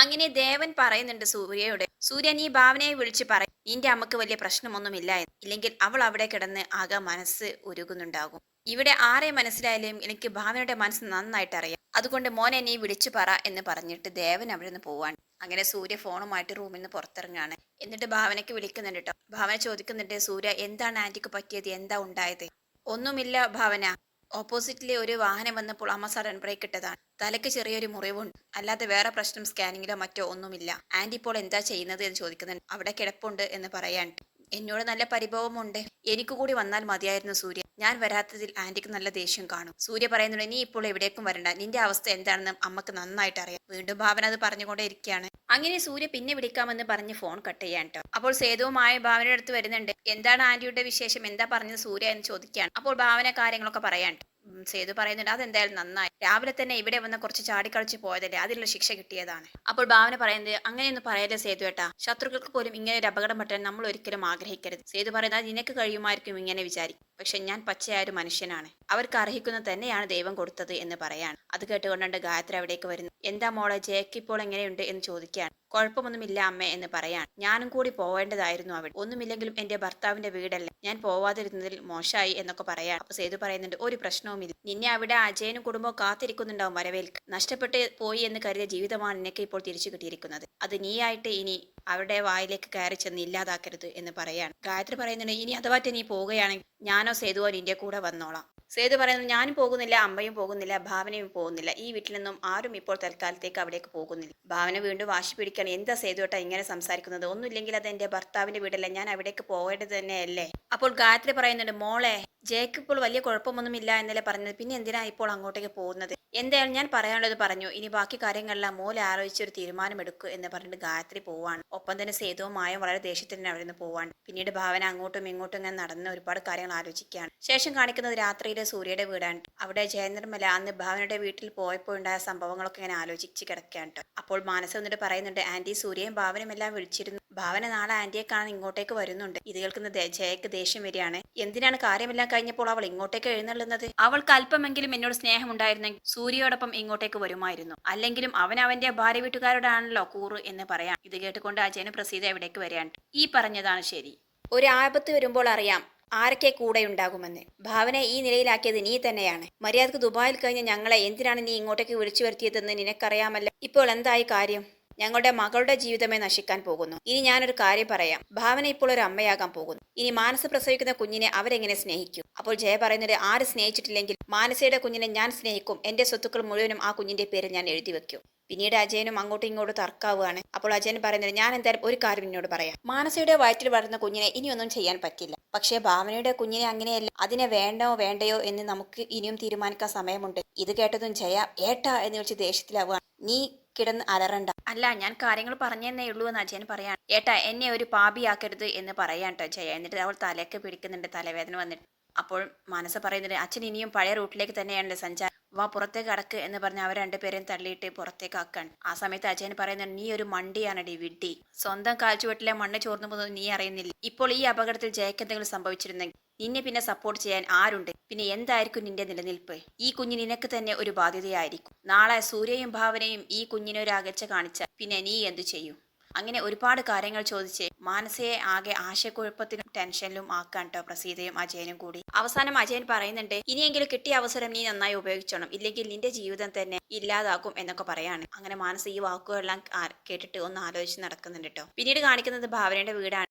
അങ്ങനെ ദേവൻ പറയുന്നുണ്ട് സൂര്യയോട് സൂര്യൻ ഈ ഭാവനയെ വിളിച്ച് പറയും. നിന്റെ അമ്മയ്ക്ക് വലിയ പ്രശ്നമൊന്നുമില്ല. ഇല്ലെങ്കിൽ അവൾ അവിടെ കിടന്ന് ആകെ മനസ്സ് ഒരുങ്ങുന്നുണ്ടാകും ഇവിടെ ആരെ മനസ്സിലായാലും എനിക്ക് ഭാവനയുടെ മനസ്സ് നന്നായിട്ട് അറിയാം. അതുകൊണ്ട് മോനെ നീ വിളിച്ചു പറ എന്ന് പറഞ്ഞിട്ട് ദേവൻ അവിടെ നിന്ന് പോവാണ്. അങ്ങനെ സൂര്യ ഫോണുമായിട്ട് റൂമിൽ നിന്ന് പുറത്തിറങ്ങാണ്. എന്നിട്ട് ഭാവനയ്ക്ക് വിളിക്കുന്നുണ്ട് കേട്ടോ ഭാവന ചോദിക്കുന്നുണ്ട് സൂര്യ എന്താണ് ആന്റിക്ക് പറ്റിയത്? എന്താ ഉണ്ടായത്? ഒന്നുമില്ല ഭാവന. ഓപ്പോസിറ്റിലെ ഒരു വാഹനം വന്നപ്പോൾ അമ്മ സഡൻ ബ്രേക്ക് ഇട്ടതാണ്. തലയ്ക്ക് ചെറിയൊരു മുറിവുണ്ട്. അല്ലാതെ വേറെ പ്രശ്നം സ്കാനിങ്ങിലോ മറ്റോ ഒന്നുമില്ല. ആന്റി ഇപ്പോൾ എന്താ ചെയ്യുന്നത് എന്ന് ചോദിക്കുന്നുണ്ട്. അവിടെ കിടപ്പുണ്ട് എന്ന് പറയാൻ എന്നോട് നല്ല പരിഭവമുണ്ട്. എനിക്ക് കൂടി വന്നാൽ മതിയായിരുന്നു സൂര്യ. ഞാൻ വരാത്തതിൽ ആന്റിക്ക് നല്ല ദേഷ്യം കാണും. സൂര്യ പറയുന്നുണ്ട് നീ ഇപ്പോൾ എവിടേക്കും വരണ്ട. നിന്റെ അവസ്ഥ എന്താണെന്ന് അമ്മയ്ക്ക് നന്നായിട്ട് അറിയാം. വീണ്ടും ഭാവന അത് പറഞ്ഞുകൊണ്ടേ ഇരിക്കുകയാണ്. അങ്ങനെ സൂര്യ പിന്നെ വിളിക്കാമെന്ന് പറഞ്ഞ് ഫോൺ കട്ട് ചെയ്യാൻ കേട്ടോ അപ്പോൾ സേതുവുമായ ഭാവനയുടെ അടുത്ത് വരുന്നുണ്ട്. എന്താണ് ആന്റിയുടെ വിശേഷം? എന്താ പറഞ്ഞത് സൂര്യ എന്ന് ചോദിക്കുകയാണ്. അപ്പോൾ ഭാവന കാര്യങ്ങളൊക്കെ പറയാൻ സേതു പറയുന്നുണ്ട് അതെന്തായാലും നന്നായി. രാവിലെ തന്നെ ഇവിടെ വന്ന് കുറച്ച് ചാടിക്കളിച്ച് പോയതല്ലേ? അതിലുള്ള ശിക്ഷ കിട്ടിയതാണ്. അപ്പോൾ ഭാവന പറയുന്നത് അങ്ങനെയൊന്നും പറയല്ലേ സേതു ഏട്ടാ? ശത്രുക്കൾക്ക് പോലും ഇങ്ങനെ ഒരു അപകടം പറ്റാൻ നമ്മൾ ഒരിക്കലും ആഗ്രഹിക്കരുത്. സേതു പറയുന്നത് നിനക്ക് കഴിയുമായിരിക്കും ഇങ്ങനെ വിചാരിക്കും. പക്ഷെ ഞാൻ പച്ചയായ ഒരു മനുഷ്യനാണ്. അവർക്ക് അർഹിക്കുന്നത് തന്നെയാണ് ദൈവം കൊടുത്തത് എന്ന് പറയാണ്. അത് കേട്ടുകൊണ്ടാണ് ഗായത്രി അവിടേക്ക് വരുന്നത് എന്താ മോളെ ജയക്ക് ഇപ്പോൾ എങ്ങനെയുണ്ട്? എന്ന് ചോദിക്കുകയാണ്. കുഴപ്പമൊന്നുമില്ല അമ്മ എന്ന് പറയാൻ ഞാനും കൂടി പോവേണ്ടതായിരുന്നു അവിടെ. ഒന്നുമില്ലെങ്കിലും എന്റെ ഭർത്താവിന്റെ വീടല്ലേ? ഞാൻ പോവാതിരുന്നതിൽ മോശമായി എന്നൊക്കെ പറയാൻ അപ്പൊ സേതു പറയുന്നുണ്ട് ഒരു പ്രശ്നവുമില്ല. നിന്നെ അവിടെ അജയനും കുടുംബവും കാത്തിരിക്കുന്നുണ്ടാവും വരവേൽക്ക് നഷ്ടപ്പെട്ട് പോയി എന്ന് കരുതിയ ജീവിതമാണ് നിനക്ക് ഇപ്പോൾ തിരിച്ചു കിട്ടിയിരിക്കുന്നത്. അത് നീയായിട്ട് ഇനി അവരുടെ വായിലേക്ക് കയറി ചെന്ന് ഇല്ലാതാക്കരുത് എന്ന് പറയാണ്. ഗായത്രി പറയുന്നുണ്ട് ഇനി അഥവാ നീ പോവുകയാണെങ്കിൽ ഞാനോ സേതുവോ നിന്റെ കൂടെ വന്നോളാം. സേതു പറയുന്നു ഞാനും പോകുന്നില്ല അമ്മയും പോകുന്നില്ല ഭാവനയും പോകുന്നില്ല. ഈ വീട്ടിൽ നിന്നും ആരും ഇപ്പോൾ തൽക്കാലത്തേക്ക് അവിടേക്ക് പോകുന്നില്ല. ഭാവന വീണ്ടും വാശി പിടിക്കണം എന്താ സേതുവേട്ടാ ഇങ്ങനെ സംസാരിക്കുന്നത്? ഒന്നുമില്ലെങ്കിൽ അത് എന്റെ ഭർത്താവിന്റെ വീടല്ല. ഞാൻ അവിടേക്ക് പോകേണ്ടത് തന്നെയല്ലേ? അപ്പോൾ ഗായത്രി പറയുന്നുണ്ട് മോളെ ജേക്ക് ഇപ്പോൾ വലിയ കുഴപ്പമൊന്നുമില്ല എന്നല്ലേ പറഞ്ഞത്. പിന്നെ എന്തിനാ ഇപ്പോൾ അങ്ങോട്ടേക്ക് പോകുന്നത്? എന്തായാലും ഞാൻ പറയാനുള്ളത് പറഞ്ഞു. ഇനി ബാക്കി കാര്യങ്ങളെല്ലാം മോലെ ആലോചിച്ച് ഒരു തീരുമാനമെടുക്കൂ എന്ന് പറഞ്ഞിട്ട് ഗായത്രി പോവാണ്. ഒപ്പം തന്നെ സേതുവും മായം വളരെ ദേഷ്യത്തിൽ തന്നെ അവിടെ നിന്ന് പോവാണ്. പിന്നീട് ഭാവന അങ്ങോട്ടും ഇങ്ങോട്ടും ഇങ്ങനെ നടന്ന് ഒരുപാട് കാര്യങ്ങൾ ആലോചിക്കുകയാണ്. ശേഷം കാണിക്കുന്നത് രാത്രിയിലെ സൂര്യയുടെ വീടാണ്. അവിടെ ജയനിർമ്മല അന്ന് ഭാവനയുടെ വീട്ടിൽ പോയപ്പോൾ ഉണ്ടായ സംഭവങ്ങളൊക്കെ ഇങ്ങനെ ആലോചിച്ച് കിടക്കുകയാണ്. അപ്പോൾ മാനസ എന്നിട്ട് പറയുന്നുണ്ട് ആന്റി സൂര്യയും ഭാവനയും എല്ലാം വിളിച്ചിരുന്നു. ഭാവന നാളെ ആന്റിയെ കാണാൻ ഇങ്ങോട്ടേക്ക് വരുന്നുണ്ട്. ഇത് കേൾക്കുന്ന ജയക്ക് ദേഷ്യം വരികയാണ്. എന്തിനാണ് കാര്യമെല്ലാം കഴിഞ്ഞപ്പോൾ അവൾ ഇങ്ങോട്ടേക്ക് എഴുന്നള്ളുന്നത്? അവൾക്ക് അല്പമെങ്കിലും എന്നോട് സ്നേഹം ഉണ്ടായിരുന്നെങ്കിൽ സൂര്യയോടൊപ്പം ഇങ്ങോട്ടേക്ക് വരുമായിരുന്നു. അല്ലെങ്കിലും അവൻ അവന്റെ ഭാര്യ വീട്ടുകാരോടാണല്ലോ കൂറ് എന്ന് പറയാം. ഇത് കേട്ടുകൊണ്ട് അജയന് പ്രസീത എവിടേക്ക് വരികയാണ് ഈ പറഞ്ഞതാണ് ശരി. ഒരു ആപത്ത് വരുമ്പോൾ അറിയാം. ആരൊക്കെ കൂടെ ഉണ്ടാകുമെന്ന്. ഭാവനെ ഈ നിലയിലാക്കിയത് നീ തന്നെയാണ്. മര്യാദയ്ക്ക് ദുബായിൽ കഴിഞ്ഞ ഞങ്ങളെ എന്തിനാണ് നീ ഇങ്ങോട്ടേക്ക് വിളിച്ചു വരുത്തിയതെന്ന് നിനക്കറിയാമല്ലോ. ഇപ്പോൾ എന്തായി കാര്യം? ഞങ്ങളുടെ മകളുടെ ജീവിതമേ നശിക്കാൻ പോകുന്നു. ഇനി ഞാനൊരു കാര്യം പറയാം. ഭാവന ഇപ്പോൾ ഒരു അമ്മയാകാൻ പോകുന്നു. ഇനി മാനസ പ്രസവിക്കുന്ന കുഞ്ഞിനെ അവരെങ്ങനെ സ്നേഹിക്കും? അപ്പോൾ ജയ പറയുന്നത് ആര് സ്നേഹിച്ചിട്ടില്ലെങ്കിൽ മാനസയുടെ കുഞ്ഞിനെ ഞാൻ സ്നേഹിക്കും. എന്റെ സ്വത്തുക്കൾ മുഴുവനും ആ കുഞ്ഞിന്റെ പേര് ഞാൻ എഴുതി വെക്കും. പിന്നീട് അജയനും അങ്ങോട്ടും ഇങ്ങോട്ടും തർക്കാവുകയാണ്. അപ്പോൾ അജയൻ പറയുന്നത് ഞാൻ എന്തായാലും ഒരു കാര്യം എന്നോട് പറയാം. മാനസയുടെ വയറ്റിൽ വളർന്ന കുഞ്ഞിനെ ഇനിയൊന്നും ചെയ്യാൻ പറ്റില്ല. പക്ഷേ ഭാവനയുടെ കുഞ്ഞിനെ അങ്ങനെയല്ല. അതിനെ വേണ്ടോ വേണ്ടയോ എന്ന് നമുക്ക് ഇനിയും തീരുമാനിക്കാൻ സമയമുണ്ട്. ഇത് കേട്ടതും ജയ ഏട്ടാ എന്ന് വിളിച്ച് ദേഷ്യത്തിലാവുകയാണ്. നീ കിടന്ന് അലറണ്ട. അല്ല ഞാൻ കാര്യങ്ങൾ പറഞ്ഞെന്നേ ഉള്ളൂ എന്ന് അജയൻ പറയാൻ ഏട്ടാ എന്നെ ഒരു പാപിയാക്കരുത് എന്ന് പറയാട്ടോ ജയ. എന്നിട്ട് അവൾ തലയൊക്കെ പിടിക്കുന്നുണ്ട് തലവേദന വന്നിട്ട്. അപ്പോൾ മനസ്സ് പറയുന്നത് അച്ഛൻ ഇനിയും പഴയ റൂട്ടിലേക്ക് തന്നെയാണ് സഞ്ചാരം. വാ പുറത്തേക്ക് അടക്ക് എന്ന് പറഞ്ഞ് അവർ രണ്ടുപേരെയും തള്ളിയിട്ട് പുറത്തേക്ക് ആക്കാൻ ആ സമയത്ത് അജയൻ പറയുന്നത് നീ ഒരു മണ്ടിയാണടി വിഡ്ഡി. സ്വന്തം കാൽച്ചുവെട്ടിലെ മണ്ണ് ചോർന്നു പോകുന്നത് നീ അറിയുന്നില്ല. ഇപ്പോൾ ഈ അപകടത്തിൽ ജയക്ക് എന്തെങ്കിലും സംഭവിച്ചിരുന്നെങ്കിൽ നിന്നെ പിന്നെ സപ്പോർട്ട് ചെയ്യാൻ ആരുണ്ട്? പിന്നെ എന്തായിരിക്കും നിന്റെ നിലനിൽപ്പ്? ഈ കുഞ്ഞ് നിനക്ക് തന്നെ ഒരു ബാധ്യതയായിരിക്കും. നാളെ സൂര്യയും ഭാവനയും ഈ കുഞ്ഞിനെ ഒരു അകച്ച കാണിച്ചാൽ പിന്നെ നീ എന്തു ചെയ്യും? അങ്ങനെ ഒരുപാട് കാര്യങ്ങൾ ചോദിച്ച് മാനസയെ ആകെ ആശയക്കുഴപ്പത്തിനും ടെൻഷനിലും ആക്കാൻ കേട്ടോ പ്രസീതയും അജയനും കൂടി. അവസാനം അജയൻ പറയുന്നുണ്ട് ഇനിയെങ്കിലും കിട്ടിയ അവസരം നീ നന്നായി ഉപയോഗിച്ചോണം. ഇല്ലെങ്കിൽ നിന്റെ ജീവിതം തന്നെ ഇല്ലാതാക്കും എന്നൊക്കെ പറയാണ്. അങ്ങനെ മാനസ ഈ വാക്കുകളെല്ലാം കേട്ടിട്ട് ഒന്ന് ആലോചിച്ച് നടക്കുന്നുണ്ട് കേട്ടോ പിന്നീട് കാണിക്കുന്നത് ഭാവനയുടെ വീടാണ്.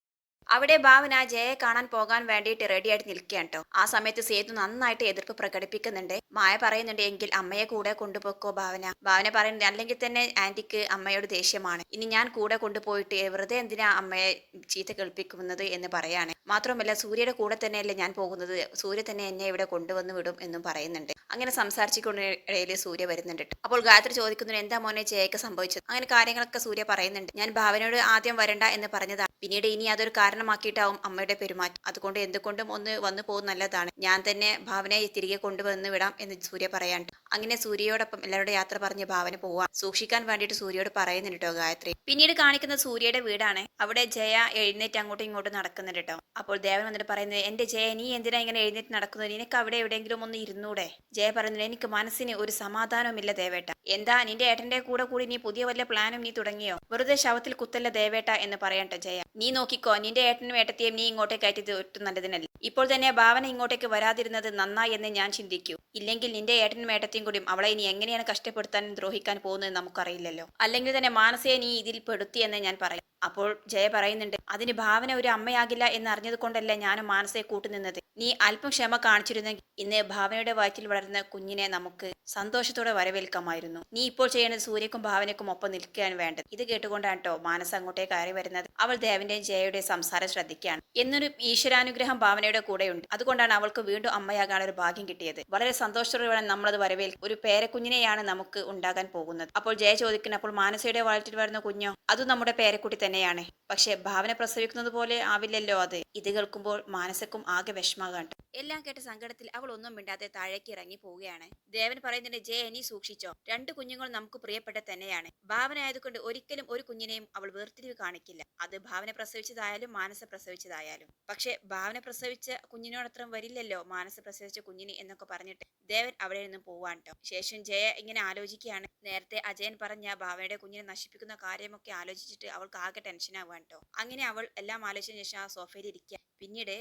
അവിടെ ഭാവന ജയയെ കാണാൻ പോകാൻ വേണ്ടിയിട്ട് റെഡിയായിട്ട് നിൽക്കുകയാണ് കേട്ടോ. ആ സമയത്ത് സേതു നന്നായിട്ട് എതിർപ്പ് പ്രകടിപ്പിക്കുന്നുണ്ട്. മായ പറയുന്നുണ്ട് എങ്കിൽ അമ്മയെ കൂടെ കൊണ്ടുപോക്കോ ഭാവന ഭാവന പറയുന്നുണ്ട് അല്ലെങ്കിൽ തന്നെ ആന്റിക്ക് അമ്മയോട് ദേഷ്യമാണ്. ഇനി ഞാൻ കൂടെ കൊണ്ടുപോയിട്ട് വെറുതെ എന്തിനാ അമ്മയെ ചീത്ത കേൾപ്പിക്കുന്നത് എന്ന് പറയാണ്. മാത്രമല്ല സൂര്യയുടെ കൂടെ തന്നെയല്ലേ ഞാൻ പോകുന്നത്. സൂര്യ തന്നെ എന്നെ ഇവിടെ കൊണ്ടുവന്ന് വിടും എന്നും പറയുന്നുണ്ട്. അങ്ങനെ സംസാരിച്ചുകൊണ്ട് സൂര്യ വരുന്നുണ്ട് അപ്പോൾ ഗായത്രി ചോദിക്കുന്നു എന്താ മോനെ ജയക്ക് സംഭവിച്ചത്? അങ്ങനെ കാര്യങ്ങളൊക്കെ സൂര്യ പറയുന്നുണ്ട്. ഞാൻ ഭാവനയോട് ആദ്യം വരണ്ട എന്ന് പറഞ്ഞതാണ്. പിന്നീട് ഇനി അതൊരു കാരണമാക്കിയിട്ടാവും അമ്മയുടെ പെരുമാറ്റം. അതുകൊണ്ട് എന്തുകൊണ്ടും ഒന്ന് വന്നു പോകുന്ന നല്ലതാണ്. ഞാൻ തന്നെ ഭാവനയെ തിരികെ കൊണ്ടുവന്ന് വിടാം എന്ന് സൂര്യ പറയാണ്ട് അങ്ങനെ സൂര്യയോടൊപ്പം എല്ലാവരുടെ യാത്ര പറഞ്ഞ് ഭാവന പോവാം. സൂക്ഷിക്കാൻ വേണ്ടിയിട്ട് സൂര്യയോട് പറയുന്നുണ്ട് കേട്ടോ ഗായത്രി. പിന്നീട് കാണിക്കുന്ന സൂര്യയുടെ വീടാണ്. അവിടെ ജയ എഴുന്നേറ്റ് അങ്ങോട്ടും ഇങ്ങോട്ടും നടക്കുന്നുണ്ട് കേട്ടോ അപ്പോൾ ദേവൻ വന്നിട്ട് പറയുന്നത് എന്റെ ജയ നീ എന്തിനാ ഇങ്ങനെ എഴുന്നേറ്റ് നടക്കുന്നത്? നിനക്ക് അവിടെ എവിടെയെങ്കിലും ഒന്ന് ഇരുന്നൂടെ? ജയ പറയുന്നത് എനിക്ക് മനസ്സിന് ഒരു സമാധാനവുമില്ല ദേവേട്ട. എന്താ നിന്റെ ഏട്ടന്റെ കൂടെ കൂടി നീ പുതിയ വല്ല പ്ലാനും നീ തുടങ്ങിയോ? വെറുതെ ശവത്തിൽ കുത്തല്ല ദേവേട്ട എന്ന് പറയട്ടെ ജയ. നീ നോക്കിക്കോ നിന്റെ ഏട്ടനും ഏട്ടത്തെയും നീ ഇങ്ങോട്ടേക്ക് കയറ്റിയത് ഒട്ടും നല്ലതിനല്ല. ഇപ്പോൾ തന്നെ ഭാവന ഇങ്ങോട്ടേക്ക് വരാതിരുന്നത് നന്നായി എന്ന് ഞാൻ ചിന്തിക്കൂ. ഇല്ലെങ്കിൽ നിന്റെ ഏട്ടനും ഏട്ടത്തെയും കൂടിയും അവളെ നീ എങ്ങനെയാണ് കഷ്ടപ്പെടുത്താനും ദ്രോഹിക്കാൻ പോകുന്നത് നമുക്കറിയില്ലല്ലോ. അല്ലെങ്കിൽ തന്നെ മാനസയെ നീ ഇതിൽ പെടുത്തി എന്ന് ഞാൻ പറയും. അപ്പോൾ ജയ പറയുന്നുണ്ട് അതിന് ഭാവന ഒരു അമ്മയാകില്ല എന്ന് അറിഞ്ഞത് കൊണ്ടല്ല ഞാനും മാനസയെ കൂട്ടുനിന്നത് നീ അല്പം ക്ഷമ കാണിച്ചിരുന്നെങ്കിൽ ഇന്ന് ഭാവനയുടെ വയറ്റിൽ വളരുന്ന കുഞ്ഞിനെ നമുക്ക് സന്തോഷത്തോടെ വരവേൽക്കാമായിരുന്നു. നീ ഇപ്പോൾ ചെയ്യുന്നത് സൂര്യക്കും ഭാവനയ്ക്കും ഒപ്പം നിൽക്കുകയാണ് വേണ്ടത്. ഇത് കേട്ടുകൊണ്ടാണ് കേട്ടോ മാനസ അങ്ങോട്ടേക്ക് കയറി വരുന്നത്. അവൾ ദേവന്റെയും ജയയുടെയും സംസാരം ശ്രദ്ധിക്കുകയാണ്. എന്നൊരു ഈശ്വരാനുഗ്രഹം ഭാവനയുടെ കൂടെയുണ്ട്. അതുകൊണ്ടാണ് അവൾക്ക് വീണ്ടും അമ്മയാകാൻ ഒരു ഭാഗ്യം കിട്ടിയത്. വളരെ സന്തോഷത്തോടെ നമ്മളത് വരവേൽക്കും ഒരു പേരക്കുഞ്ഞിനെയാണ് നമുക്ക് ഉണ്ടാകാൻ പോകുന്നത്. അപ്പോൾ ജയ ചോദിക്കുന്ന അപ്പോൾ മാനസയുടെ വയറ്റിൽ വരുന്ന കുഞ്ഞോ? അത് നമ്മുടെ പേരക്കുട്ടി തന്നെയാണ്. പക്ഷെ ഭാവന പ്രസവിക്കുന്നത് പോലെ ആവില്ലല്ലോ അത്. ഇത് കേൾക്കുമ്പോൾ മാനസക്കും ആകെ വിഷമാകാണ്ട് എല്ലാം കേട്ട സങ്കടത്തിൽ അവൾ ഒന്നും മിണ്ടാതെ താഴേക്ക് ഇറങ്ങി പോവുകയാണ്. ദേവൻ പറയുന്നുണ്ട് ജയ ഇനി സൂക്ഷിച്ചോ. രണ്ട് കുഞ്ഞുങ്ങൾ നമുക്ക് പ്രിയപ്പെട്ട തന്നെയാണ്. ഭാവന ആയതുകൊണ്ട് ഒരിക്കലും ഒരു കുഞ്ഞിനെയും അവൾ വേർതിരിവ് കാണിക്കില്ല. അത് ഭാവന പ്രസവിച്ചതായാലും മാനസ പ്രസവിച്ചതായാലും. പക്ഷെ ഭാവന പ്രസവിച്ച കുഞ്ഞിനോടത്രം വരില്ലല്ലോ മാനസ പ്രസവിച്ച കുഞ്ഞിന് എന്നൊക്കെ പറഞ്ഞിട്ട് ദേവൻ അവിടെ നിന്നും പോവാൻ കേട്ടോ ശേഷം ജയ ഇങ്ങനെ ആലോചിക്കുകയാണ്. നേരത്തെ അജയൻ പറഞ്ഞ ഭാവയുടെ കുഞ്ഞിനെ നശിപ്പിക്കുന്ന കാര്യമൊക്കെ ആലോചിച്ചിട്ട് അവൾക്ക് ആകെ ടെൻഷൻ ആവാൻ ട്ടോ. അങ്ങനെ അവൾ എല്ലാം ആലോചിച്ച ശേഷം ആ സോഫയിൽ ഇരിക്കുക. പിന്നീട്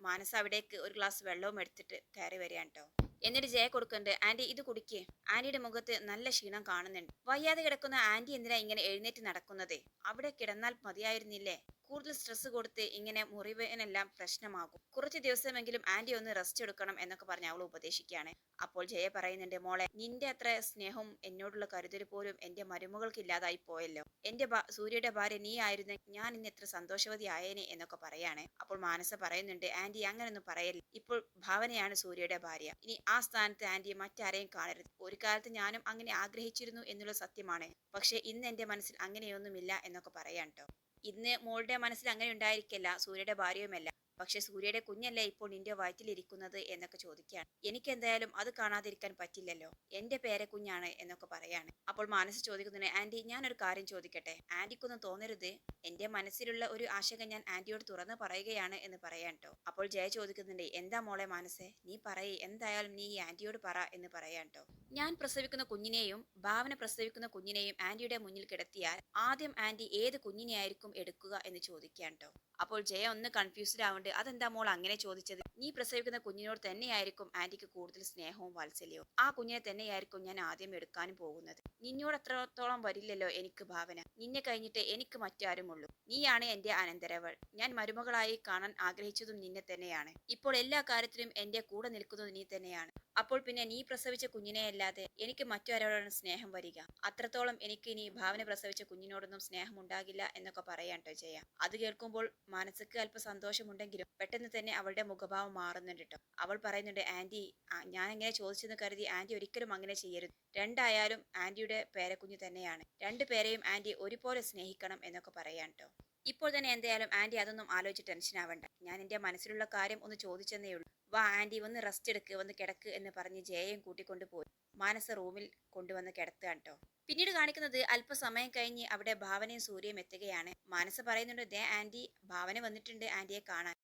മാനസ അവിടേക്ക് ഒരു ഗ്ലാസ് വെള്ളവും എടുത്തിട്ട് കയറി വരികയാണ് കേട്ടോ എന്നിട്ട് ജയ കൊടുക്കുന്നുണ്ട് ആന്റി ഇത് കുടിക്കേ. ആന്റിയുടെ മുഖത്ത് നല്ല ക്ഷീണം കാണുന്നുണ്ട്. വയ്യാതെ കിടക്കുന്ന ആന്റി എന്തിനാ ഇങ്ങനെ എഴുന്നേറ്റ് നടക്കുന്നത്? അവിടെ കിടന്നാൽ മതിയായിരുന്നില്ലേ? കൂടുതൽ സ്ട്രെസ് കൊടുത്ത് ഇങ്ങനെ മുറിവേനെല്ലാം പ്രശ്നമാകും. കുറച്ച് ദിവസമെങ്കിലും ആന്റി ഒന്ന് റെസ്റ്റ് എടുക്കണം എന്നൊക്കെ പറഞ്ഞ് അവൾ ഉപദേശിക്കുകയാണ്. അപ്പോൾ ജയ പറയുന്നുണ്ട് മോളെ നിന്റെ അത്ര സ്നേഹവും എന്നോടുള്ള കരുതൽ പോലും എന്റെ മരുമകൾക്ക് ഇല്ലാതായി പോയല്ലോ. എന്റെ സൂര്യയുടെ ഭാര്യ നീ ആയിരുന്നെ ഞാൻ ഇന്ന് എത്ര സന്തോഷവതി ആയേനെ എന്നൊക്കെ പറയാണ്. അപ്പോൾ മാനസ പറയുന്നുണ്ട് ആന്റി അങ്ങനൊന്നും പറയല്ല ഇപ്പോൾ ഭാവനയാണ് സൂര്യയുടെ ഭാര്യ. ഇനി ആ സ്ഥാനത്ത് ആന്റി മറ്റാരെയും കാണരുത്. ഒരു കാലത്ത് ഞാനും അങ്ങനെ ആഗ്രഹിച്ചിരുന്നു എന്നുള്ള സത്യമാണ്. പക്ഷെ ഇന്ന് എന്റെ മനസ്സിൽ അങ്ങനെയൊന്നുമില്ല എന്നൊക്കെ പറയാൻ കേട്ടോ ഇന്ന് മോളുടെ മനസ്സിൽ അങ്ങനെ ഉണ്ടായിരിക്കില്ല സൂര്യയുടെ ഭാര്യയുമല്ല. പക്ഷെ സൂര്യയുടെ കുഞ്ഞല്ലേ ഇപ്പോൾ നിന്റെ വയറ്റിലിരിക്കുന്നത് എന്നൊക്കെ ചോദിക്കുകയാണ്. എനിക്ക് എന്തായാലും അത് കാണാതിരിക്കാൻ പറ്റില്ലല്ലോ. എന്റെ പേരെ കുഞ്ഞാണ് എന്നൊക്കെ പറയാണ്. അപ്പോൾ മാനസ് ചോദിക്കുന്നതിന് ആന്റി ഞാനൊരു കാര്യം ചോദിക്കട്ടെ? ആന്റിക്കൊന്നും തോന്നരുത്. എന്റെ മനസ്സിലുള്ള ഒരു ആശങ്ക ഞാൻ ആന്റിയോട് തുറന്ന് പറയുകയാണ് എന്ന് പറയാൻ കേട്ടോ അപ്പോൾ ജയ ചോദിക്കുന്നുണ്ട് എന്താ മോളെ മാനസേ? നീ പറയേ. എന്തായാലും നീ ഈ ആന്റിയോട് പറ എന്ന് പറയാൻ ട്ടോ. ഞാൻ പ്രസവിക്കുന്ന കുഞ്ഞിനെയും ഭാവന പ്രസവിക്കുന്ന കുഞ്ഞിനെയും ആന്റിയുടെ മുന്നിൽ കിടത്തിയാൽ ആദ്യം ആന്റി ഏത് കുഞ്ഞിനെയായിരിക്കും എടുക്കുക എന്ന് ചോദിക്കാൻ ട്ടോ. അപ്പോൾ ജയ ഒന്ന് കൺഫ്യൂസ്ഡ് ആവുന്നുണ്ട് അതെന്താ മോൾ അങ്ങനെ ചോദിച്ചത്? നീ പ്രസവിക്കുന്ന കുഞ്ഞിനോട് തന്നെയായിരിക്കും ആന്റിക്ക് കൂടുതൽ സ്നേഹവും വാത്സല്യവും. ആ കുഞ്ഞിനെ തന്നെയായിരിക്കും ഞാൻ ആദ്യം എടുക്കാനും പോകുന്നത്. നിന്നോട് അത്രത്തോളം വരില്ലല്ലോ എനിക്ക് ഭാവന. നിന്നെ കഴിഞ്ഞിട്ട് എനിക്ക് മറ്റാരുമുള്ളൂ. നീയാണ് എന്റെ അനന്തരവൾ. ഞാൻ മരുമകളായി കാണാൻ ആഗ്രഹിച്ചതും നിന്നെ തന്നെയാണ്. ഇപ്പോൾ എല്ലാ കാര്യത്തിലും എന്റെ കൂടെ നിൽക്കുന്നത് നീ തന്നെയാണ്. അപ്പോൾ പിന്നെ നീ പ്രസവിച്ച കുഞ്ഞിനെയല്ലാതെ എനിക്ക് മറ്റാരോടാണ് സ്നേഹം വരിക. അത്രത്തോളം എനിക്ക് ഇനി ഭാവന പ്രസവിച്ച കുഞ്ഞിനോടൊന്നും സ്നേഹം ഉണ്ടാകില്ല എന്നൊക്കെ പറയാൻ ട്ടോ ജയ. അത് കേൾക്കുമ്പോൾ മനസ്സിക്ക് അല്പം സന്തോഷമുണ്ടെങ്കിലും പെട്ടെന്ന് തന്നെ അവളുടെ മുഖഭാവം മാറുന്നുണ്ട് കേട്ടോ അവൾ പറയുന്നുണ്ട് ആന്റി ഞാൻ എങ്ങനെ ചോദിച്ചെന്ന് കരുതി ആന്റി ഒരിക്കലും അങ്ങനെ ചെയ്യരുത്. രണ്ടായാലും ആന്റിയുടെ പേരക്കുഞ്ഞ് തന്നെയാണ്. രണ്ടു പേരെയും ആന്റി ഒരുപോലെ സ്നേഹിക്കണം എന്നൊക്കെ പറയാൻ കേട്ടോ ഇപ്പോൾ തന്നെ എന്തായാലും ആന്റി അതൊന്നും ആലോചിച്ച് ടെൻഷൻ ആവണ്ട ഞാൻ എന്റെ മനസ്സിലുള്ള കാര്യം ഒന്ന് ചോദിച്ചെന്നേ വാ ആന്റി വന്ന് റെസ്റ്റ് എടുക്ക് വന്ന് കിടക്ക് എന്ന് പറഞ്ഞ് ജയയും കൂട്ടിക്കൊണ്ട് പോയി. മാനസ റൂമിൽ കൊണ്ടുവന്ന് കിടത്തുകയാണ് കേട്ടോ പിന്നീട് കാണിക്കുന്നത് അല്പസമയം കഴിഞ്ഞ് അവിടെ ഭാവനയും സൂര്യയും എത്തുകയാണ്. മാനസ പറയുന്നുണ്ട് ദേ ആന്റി ഭാവന വന്നിട്ടുണ്ട് ആന്റിയെ കാണാൻ.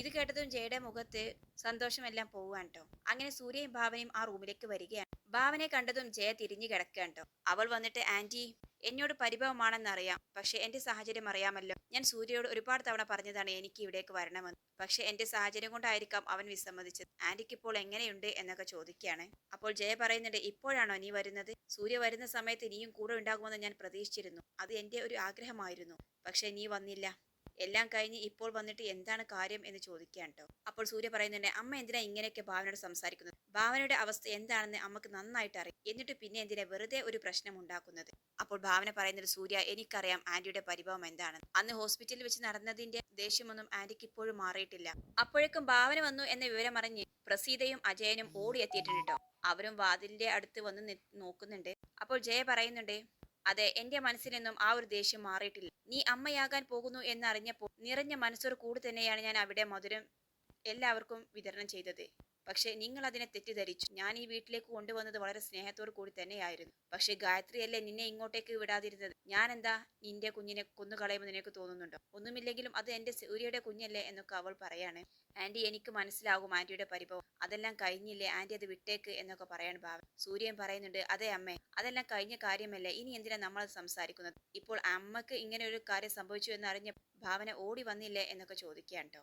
ഇത് കേട്ടതും ജയയുടെ മുഖത്ത് സന്തോഷമെല്ലാം പോവുകയാണ് കേട്ടോ അങ്ങനെ സൂര്യയും ഭാവനയും ആ റൂമിലേക്ക് വരികയാണ്. ഭാവനയെ കണ്ടതും ജയ തിരിഞ്ഞു കിടക്കുകയാണ് കേട്ടോ അവൾ വന്നിട്ട് ആന്റി എന്നോട് പരിഭവമാണെന്നറിയാം. പക്ഷെ എന്റെ സാഹചര്യം അറിയാമല്ലോ. ഞാൻ സൂര്യയോട് ഒരുപാട് തവണ പറഞ്ഞതാണ് എനിക്ക് ഇവിടേക്ക് വരണമെന്ന്. പക്ഷെ എന്റെ സാഹചര്യം കൊണ്ടായിരിക്കാം അവൻ വിസമ്മതിച്ചത്. ആന്റിക്ക് ഇപ്പോൾ എങ്ങനെയുണ്ട് എന്നൊക്കെ ചോദിക്കുകയാണ്. അപ്പോൾ ജയ പറയുന്നുണ്ട് ഇപ്പോഴാണോ നീ വരുന്നത്? സൂര്യ വരുന്ന സമയത്ത് നീയും കൂടെ ഉണ്ടാകുമെന്ന് ഞാൻ പ്രതീക്ഷിച്ചിരുന്നു. അത് എന്റെ ഒരു ആഗ്രഹമായിരുന്നു. പക്ഷെ നീ വന്നില്ല. എല്ലാം കഴിഞ്ഞ് ഇപ്പോൾ വന്നിട്ട് എന്താണ് കാര്യം? എന്ന് ചോദിക്കുകയാണ് കേട്ടോ. അപ്പോൾ സൂര്യ പറയുന്നുണ്ട് അമ്മ എന്തിനാ ഇങ്ങനെയൊക്കെ ഭാവനയോട് സംസാരിക്കുന്നത്? ഭാവനയുടെ അവസ്ഥ എന്താണെന്ന് അമ്മയ്ക്ക് നന്നായിട്ട് അറിയാം. എന്നിട്ട് പിന്നെ എന്തിനാ വെറുതെ ഒരു പ്രശ്നം ഉണ്ടാക്കുന്നത്? അപ്പോൾ ഭാവന പറയുന്നത് സൂര്യ എനിക്കറിയാം ആന്റിയുടെ പരിഭവം എന്താണെന്ന് അന്ന് ഹോസ്പിറ്റലിൽ വെച്ച് നടന്നതിന്റെ ദേഷ്യമൊന്നും ആന്റിക്ക് ഇപ്പോഴും മാറിയിട്ടില്ല. അപ്പോഴേക്കും ഭാവന വന്നു എന്ന വിവരം അറിഞ്ഞ് പ്രസീതയും അജയനും ഓടിയെത്തിയിട്ടുണ്ട് കേട്ടോ അവരും വാതിലിന്റെ അടുത്ത് വന്ന് നോക്കുന്നുണ്ട്. അപ്പോൾ ജയ പറയുന്നുണ്ട് അതെ എന്റെ മനസ്സിൽ നിന്നും ആ ഒരു ദേഷ്യം മാറിയിട്ടില്ല. നീ അമ്മയാകാൻ പോകുന്നു എന്നറിഞ്ഞപ്പോൾ നിറഞ്ഞ മനസ്സോട് കൂടി തന്നെയാണ് ഞാൻ അവിടെ മധുരം എല്ലാവർക്കും വിതരണം ചെയ്തത്. പക്ഷെ നിങ്ങൾ അതിനെ തെറ്റിദ്ധരിച്ചു. ഞാൻ ഈ വീട്ടിലേക്ക് കൊണ്ടുവന്നത് വളരെ സ്നേഹത്തോടു കൂടി തന്നെയായിരുന്നു. പക്ഷെ ഗായത്രിയല്ലേ നിന്നെ ഇങ്ങോട്ടേക്ക് വിടാതിരുന്നത്? ഞാൻ എന്താ നിന്റെ കുഞ്ഞിനെ കൊന്നുകളയുമെന്ന് നിനക്ക് തോന്നുന്നുണ്ടോ? ഒന്നുമില്ലെങ്കിലും അത് എന്റെ സൂര്യയുടെ കുഞ്ഞല്ലേ എന്നൊക്കെ അവൾ പറയാണ്. ആന്റി എനിക്ക് മനസ്സിലാകും ആന്റിയുടെ പരിഭവം. അതെല്ലാം കഴിഞ്ഞില്ലേ ആന്റി അത് വിട്ടേക്ക് എന്നൊക്കെ പറയാണ് ഭാവൻ സൂര്യൻ പറയുന്നുണ്ട് അതെ അമ്മേ അതെല്ലാം കഴിഞ്ഞ കാര്യമല്ലേ? ഇനി എന്തിനാ നമ്മൾ സംസാരിക്കുന്നത്? ഇപ്പോൾ അമ്മയ്ക്ക് ഇങ്ങനെ ഒരു കാര്യം സംഭവിച്ചു എന്ന് അറിഞ്ഞ ഭാവന ഓടി വന്നില്ലേ എന്നൊക്കെ ചോദിക്കുകയാണ് കേട്ടോ